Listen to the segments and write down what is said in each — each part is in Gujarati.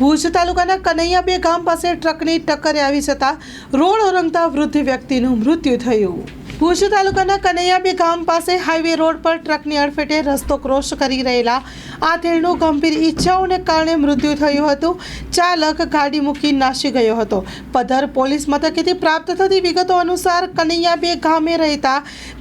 ભુજ તાલુકાના કનૈયાબે ગામ પાસે ટ્રકની ટક્કરે આવી જતા રોડ ઓરંગતા વૃદ્ધ વ્યક્તિનું મૃત્યુ થયું. ભુજ તાલુકાના કનૈયાબે ગામ પાસે હાઈવે રોડ પર ટ્રકની અડફેટે રસ્તો ક્રોસ કરી રહેલા આથેળનું ગંભીર ઈચ્છાઓને કારણે મૃત્યુ થયું હતું. ચાલક ગાડી મૂકી નાસી ગયો હતો. પધર પોલીસ મથકેથી પ્રાપ્ત થતી વિગતો અનુસાર કનૈયાબે ગામે રહેતા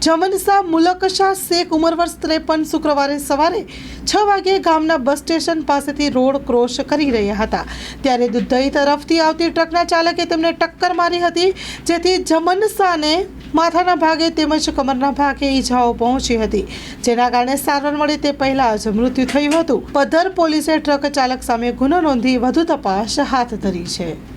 જમનશાહ મુલકશાહ શેખ ઉંમર વર્ષ ત્રેપન શુક્રવારે સવારે છ વાગ્યે ગામના બસ સ્ટેશન પાસેથી રોડ ક્રોસ કરી રહ્યા હતા. ત્યારે દુધઈ તરફથી આવતી ટ્રકના ચાલકે તેમને ટક્કર મારી હતી, જેથી જમનશાહને માથાના ભાગે તેમજ કમરના ભાગે ઈજાઓ પહોંચી હતી. જેના કારણે સારવાર મળે તે પહેલા જ મૃત્યુ થયું હતું. પધ્ધર પોલીસે ટ્રક ચાલક સામે ગુનો નોંધી વધુ તપાસ હાથ ધરી છે.